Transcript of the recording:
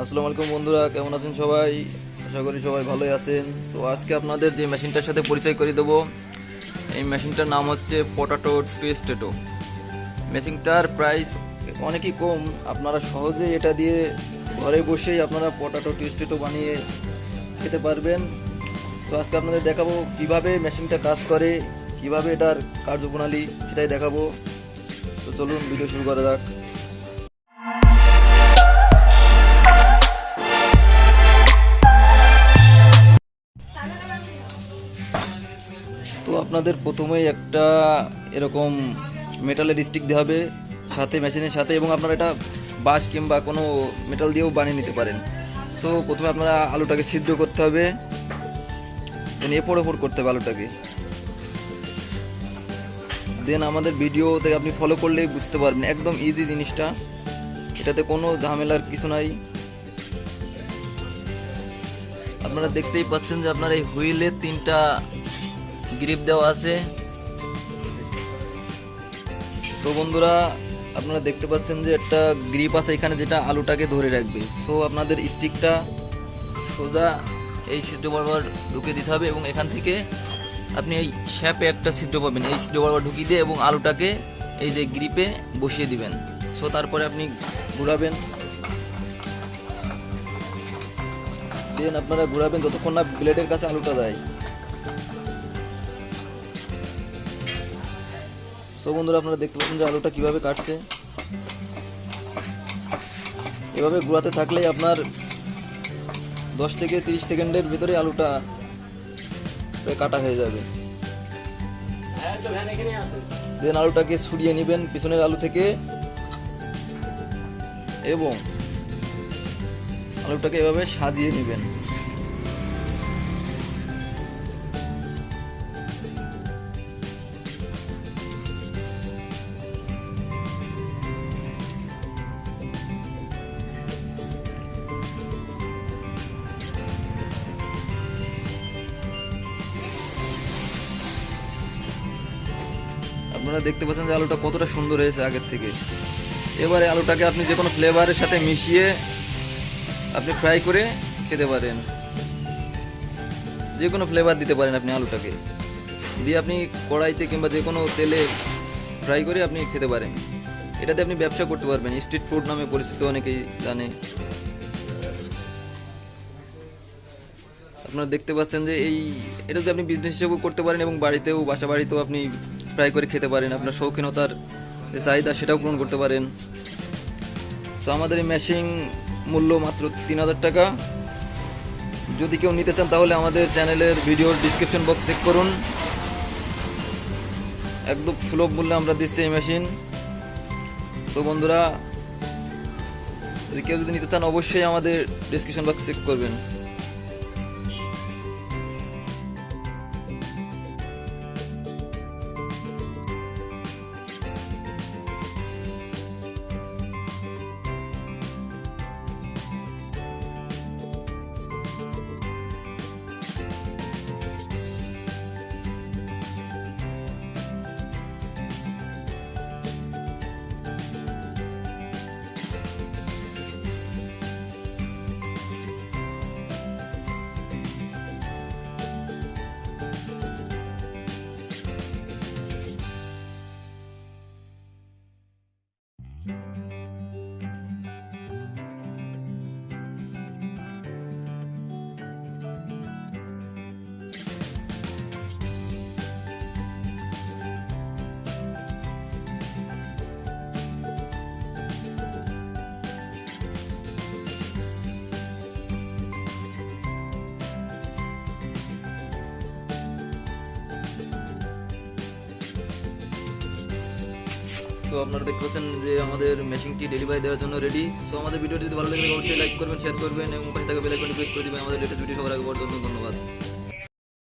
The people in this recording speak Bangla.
আসসালামু আলাইকুম বন্ধুরা, কেমন আছেন সবাই? আশা করি সবাই ভালোই আছেন। তো আজকে আপনাদের যে মেশিনটার সাথে পরিচয় করে দেবো, এই মেশিনটার নাম হচ্ছে পটাটো টুইস্টেটো মেশিনটার প্রাইস অনেকই কম, আপনারা সহজেই এটা দিয়ে ঘরে বসেই আপনারা পটাটো টুইস্টেটো বানিয়ে খেতে পারবেন। তো আজকে আপনাদের দেখাবো কীভাবে মেশিনটা কাজ করে, কীভাবে এটার কার্যপ্রণালী সেটাই দেখাবো। তো চলুন ভিডিও শুরু করা যাক। আপনাদের প্রথমেই একটা এরকম মেটালের স্টিক দেওয়া হবে, সাথে মেশিনের সাথে এবং আপনারা এটা বাঁশ কিংবা কোনো মেটাল দিয়েও বানিয়ে নিতে পারেন। সো প্রথমে আপনারা আলুটাকে সিদ্ধ করতে হবে। দেন এপর ওপর করতে হবে আলুটাকে। দেন আমাদের ভিডিও থেকে আপনি ফলো করলেই বুঝতে পারবেন, একদম ইজি জিনিসটা। এটাতে কোনো ঝামেলার কিছু নাই। আপনারা দেখতেই পাচ্ছেন যে আপনার এই হুইলে তিনটা গ্রিপ দেওয়া আছে। তো বন্ধুরা, আপনারা দেখতে পাচ্ছেন যে একটা গ্রিপ আছে এখানে যেটা আলুটাকে ধরে রাখবে। সো আপনাদের স্টিকটা সোজা এই সিদ্ধ বরাবর ঢুকে দিতে হবে এবং এখান থেকে আপনি এই শ্যাপে একটা সিদ্ধ পাবেন। এই সিদ্ধ বরাবর ঢুকিয়ে দিয়ে এবং আলুটাকে এই যে গ্রিপে বসিয়ে দিবেন। সো তারপরে আপনি ঘুরাবেন। দেন আপনারা ঘুরাবেন যতক্ষণ না ব্লেডের কাছে আলুটা যায়। তো বন্ধুরা, আপনারা দেখতে পাচ্ছেন যে আলুটা কীভাবে কাটছে। এভাবে ঘোরাতে থাকলেই আপনার দশ থেকে তিরিশ সেকেন্ডের ভিতরে আলুটা কাটা হয়ে যাবে। দেন আলুটাকে ছড়িয়ে নেবেন পিছনের আলু থেকে এবং আলুটাকে এভাবে সাজিয়ে নেবেন। আপনারা দেখতে পাচ্ছেন যে আলুটা কতটা সুন্দর হয়েছে আগের থেকে। এবারে আলুটাকে আপনি যে কোনো ফ্লেভারের সাথে মিশিয়ে আপনি ফ্রাই করে খেতে পারেন। যে কোনো ফ্লেভার দিতে পারেন আপনি আলুটাকে। দিয়ে আপনি কড়াইতে কিংবা যে কোনো তেলে ফ্রাই করে আপনি খেতে পারেন। এটাতে আপনি ব্যবসা করতে পারবেন। স্ট্রিট ফুড নামে পরিচিত অনেকেই জানে। আপনারা দেখতে পাচ্ছেন যে এই এটাতে আপনি বিজনেস হিসেবেও করতে পারেন এবং বাড়িতেও বাসা বাড়িতেও আপনি ফ্রাই করে খেতে পারেন, আপনার শৌখিনতার যে চাহিদা সেটাও পূরণ করতে পারেন। সো আমাদের এই মেশিন মূল্য মাত্র তিন হাজার টাকা। যদি কেউ নিতে চান তাহলে আমাদের চ্যানেলের ভিডিওর ডিসক্রিপশন বক্স চেক করুন। একদম সুলভ মূল্যে আমরা দিচ্ছি এই মেশিন সো বন্ধুরা, যদি কেউ যদি নিতে চান অবশ্যই আমাদের ডিসক্রিপশন বক্স চেক করবেন। তো আপনারা দেখতে পাচ্ছেন যে আমাদের মেশিনটি ডেলিভারি দেওয়ার জন্য রেডি সো আমাদের ভিডিওটি যদি ভালো লাগে অবশ্যই লাইক করবেন শেয়ার করবেন, এবং পাশে থাকা বেল আইকনটি প্রেস করে দিবেন। আমাদের লেটেস্ট ভিডিও সবার আগে পর্যন্ত ধন্যবাদ।